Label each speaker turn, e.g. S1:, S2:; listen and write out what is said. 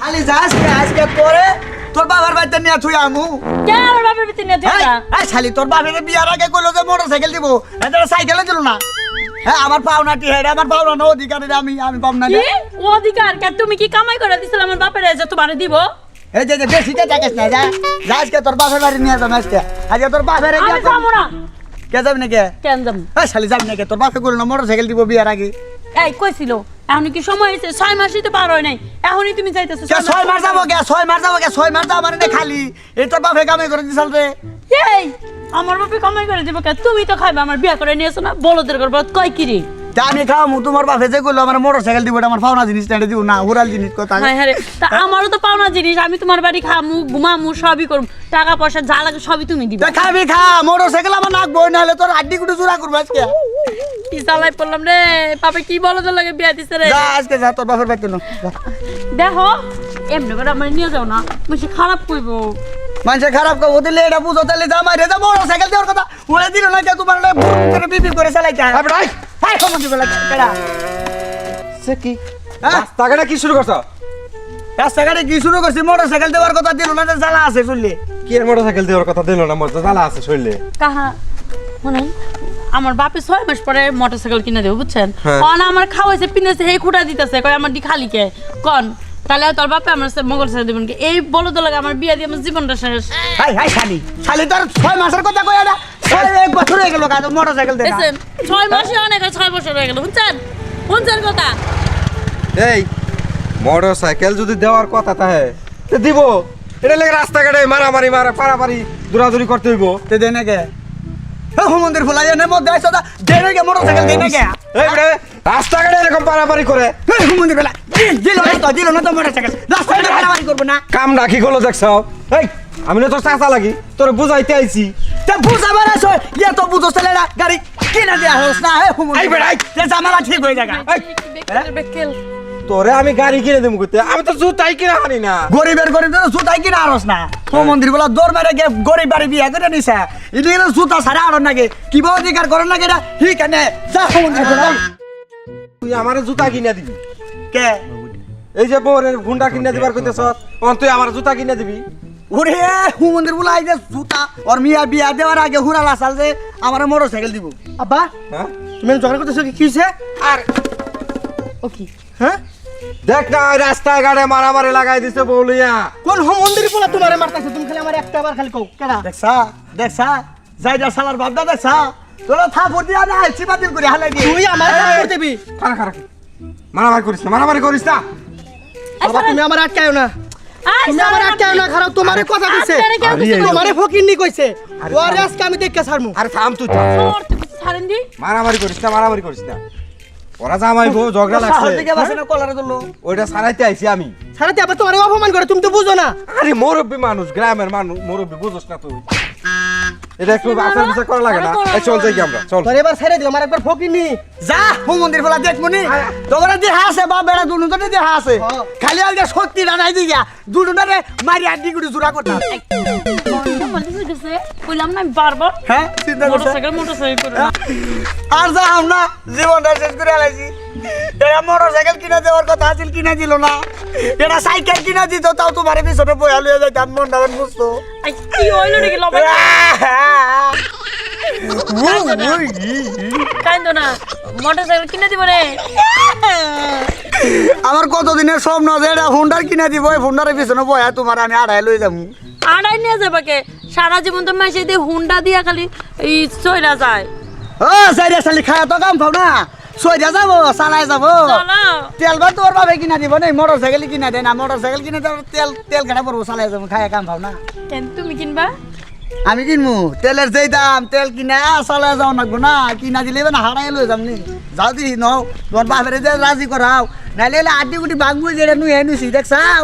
S1: খালি যাস আজকে পরে তোর বাবার বাড়িতে নিয়ে থুই আমু।
S2: কে আমার বাপের ভিতরে নিয়ে
S1: এই শালি তোর বাপের বিয়ার আগে কইলো যে মোটর সাইকেল দিব এটা সাইকেলে দিল না। হ্যাঁ আমার পাওনাটি হ্যাঁ আমার পাওনা না অধিকার আমি আমি না
S2: অধিকার? কে তুমি কি কামাই করে দিছিল আমার বাপের যে তোমারে দিব?
S1: এই যে যে টাকাস না যা যা আজকে তোর বাপের বাড়ি নিয়ে যাব আজকে। আজকে তোর বাপের
S2: আমি যাব? না।
S1: কে যাবি নাকি?
S2: কেন যাব?
S1: এই শালি যাবি নাকি? তোর বাপে কইলো না মোটর সাইকেল দিব বিয়ার আগে।
S2: এই কইছিল। এখন কি সময় হয়েছে? ছয় মাসই তো পার হয় নাই। এখনই তুমি যাইতেছো
S1: কে ছয় মাস যাব কে? ছয় মাস যাব কে? ছয় মাস যাব মানে নে খালি। তোর বাপে কামে করে দিছাল রে
S2: এই আমার বাপে কামাই করে দিব কে? তুমি তো খাইবে আমার বিয়া করে নিয়েছো না? বলদের করব কয় কি রে
S1: তা আমি খাওয়ামু তোমার বাপে যে কইলো আমার মোটর সাইকেল দিব এটা আমার পাওনা জিনিস না দিব না উড়াল জিনিস কথা।
S2: হ্যাঁ হ্যাঁ তা আমারও তো পাওনা জিনিস আমি তোমার বাড়ি খামু ঘুমামু সবই করব টাকা পয়সা যা লাগে সবই তুমি দিবে।
S1: খাবি খা মোটর সাইকেল আমার নাকবো নাহলে তোর আড্ডি কুটু চুরা করব আজকে।
S2: কি চালাই পড়লাম রে? পাপে কি বলো তো লাগে বিয়া দিছে রে?
S1: যা আজকে যা তোর বাপের বাড়িতে নো
S2: দেখো এমনি করে আমার নিয়ে যাও না বেশি খারাপ করব।
S1: মানুষের খারাপ করব দিলে এটা বুঝো তাহলে যা মারে যা মোটর সাইকেল দেওয়ার কথা। উড়ে দিল না তোমার করে বিপি করে চালাইতে হয়
S3: ভাই
S1: হাই কমন দিবে
S3: সে কি? রাস্তাঘাটে কি শুরু করছ?
S1: রাস্তাঘাটে কি শুরু করছি? মোটর সাইকেল দেওয়ার কথা দিল না জ্বালা আছে চললে
S3: কি এর মোটরসাইকেল দেওয়ার কথা দিল না মতো জ্বালা আছে শরীরে
S2: কাহা? শুনুন আমার বাপে ছয় মাস পরে মোটরসাইকেল কিনে দেবো বুঝছেন?
S3: হ্যাঁ।
S2: কন আমার খাওয়াইছে পিনেছে এই খুঁটা দিতেছে কয় আমার দি খালি কে? কন তাহলে তোর বাপে আমার মোগল ছেড়ে দেবেন এই বলো তো লাগে আমার বিয়া দিয়ে আমার জীবনটা শেষ।
S1: হাই হাই শালি শালি তোর ছয় মাসের কথা কই ছয় এক বছর হয়ে গেল কাজ
S2: ছয় মাসে অনেক ছয় বছর হয়ে গেল শুনছেন শুনছেন কথা?
S3: এই মোটরসাইকেল যদি দেওয়ার কথা তাহে তো দিব। এটা লেগে রাস্তাঘাটে মারামারি মারা পারাপারি দৌড়াদৌড়ি করতে হইব।
S1: তে দেয় নাকি মন্দির ফুলাই এনে মধ্যে আইসো দা। দেয় নাকি মোটর সাইকেল দেয় নাকি
S3: এই রে রাস্তাঘাটে এরকম পারাপারি করে।
S1: মন্দির ফেলা দিল না তো দিল না তো মোটর সাইকেল রাস্তায় মারামারি করব না।
S3: কাম রাখি গলো দেখছ। এই আমি না তোর চাচা লাগি তোর বুঝাইতে আইছি।
S1: তে বুঝাবার আছো ইয়া তো বুঝো না গাড়ি কিনা দেয়া হোস না হে হুমুন
S3: আই বেড়াই।
S1: তে জামালা ঠিক হয়ে যাগা
S3: এই, তোরে আমি গাড়ি কিনে দেবো করতে আমি তো জুতাই কিনা আনি না।
S1: গরিবের গরিব তো জুতাই কিনা আরস না। ও মন্দির বলা দৌড় মেরে গে গরিব বাড়ি বিয়া করে নিছে। ইনি গেলে জুতা সারা আরন নাকি? কিবা অধিকার করেন নাকি এটা? ঠিক আছে যা মন্দির বলা
S3: তুই আমারে জুতা কিনে দিবি।
S1: কে?
S3: এই যে বউরের গুন্ডা কিনে দিবার কইতেছ অন তুই আমার জুতা কিনে দিবি।
S1: ওরে হুমন্দির বলা এই যে জুতা ওর মিয়া বিয়া দেওয়ার আগে হুরাল আসাল যে আমার মোটর সাইকেল দিব। আব্বা
S3: হ্যাঁ?
S1: তুমি ঝগড়া করতেছো কি কিছে
S3: আর
S2: ও কি?
S1: হ্যাঁ?
S3: দেখ না রাস্তায় গাড়ে মারামারি লাগাই দিছে বউলিয়া।
S1: কোন হুমন্দির বলা তোমারে মারতাছে? তুমি খালি আমার একটা বার খালি কও কেডা? দেখছা দেখছা যাইডা সালার বাপদা দেখছা তোরা দিয়া না চিপা দিন করে হালাই দি তুই আমার দিবি।
S3: খারা খারা মারামারি করিস না মারামারি করিস না।
S1: বাবা তুমি আমার আটকায়ও না। তুমি আমার আটকায়ও না খারাপ। তোমারে কথা কইছে? তোমারে ফকিরনি কইছে। ওরে আজকে আমি দেখকে ছাড়মু।
S3: আরে থাম তুই মারামারি করিস না মারামারি করিস না। ওরা জামাই বউ ঝগড়া লাগছে।
S1: দিকে বাসে না কলারে ধরলো?
S3: ওইটা সারাইতে আইছি আমি।
S1: ছাড়াতে আবার তোমারে অপমান করে তুমি তো বুঝো না।
S3: আরে মুরব্বী মানুষ গ্রামের মানুষ মুরব্বী বুঝোস না তুই। এটা একটু আচার বিচার করা লাগে না? এই চল যাই আমরা চল।
S1: তোর এবার ছেড়ে দিলাম আর একবার ফকিরনি। যা হুমন্দির ফলা দেখমুনি তোমার দেহা আছে বা বেড়া দুনুজনে দেহা আছে। খালি আলদা সত্যি রানাই দিয়া দুনুটারে মারি আড্ডি গুড়ি জুরা করতা
S2: বললাম না বারবার।
S1: হ্যাঁ চিন্তা
S2: মোটরসাইকেল মোটরসাইকেল করে না।
S1: আর যা না জীবনটা শেষ করে আলাইছি। এরা মোটর সাইকেল কিনে দেওয়ার কথা আছিল কিনে দিল না। এরা সাইকেল কিনে দিত তাও তোমার পিছনে বয়া লইয়া যাইতাম মনটা বুঝতো
S2: কি হইল নাকি লবাই কাইন্দ না মোটরসাইকেল কিনে দিব রে।
S1: আমার কতদিনের স্বপ্ন যে এটা হুন্ডার কিনে দিব এই হুন্ডারের পিছনে বয়া তোমার আমি আড়াই লই যাব।
S2: আড়াই নিয়ে যাবে কে? সারা জীবন তো মাসে দিয়ে হুন্ডা দিয়া খালি এই চইরা যায়।
S1: ও সাইডে সালি খায়া তো কাম পাও না। সইরা যাব চালাই যাব। তেল বা তোর বাবে কিনা দিব না মোটর সাইকেল কিনা দেয় না। মোটর সাইকেল কিনে তো তেল তেল কাটা পড়ব চালাই যাব খায়া কাম পাও না।
S2: কেন তুমি কিনবা?
S1: আমি কিনবো তেলের যেই দাম তেল কিনা চালাই যাও না। কিনা দিলে না হারাই লই যাম নি। যাও দি নও তোমার বাপের যে রাজি করাও নাইলে আড্ডি গুটি বাগবো যেটা নুই নুছি দেখছাও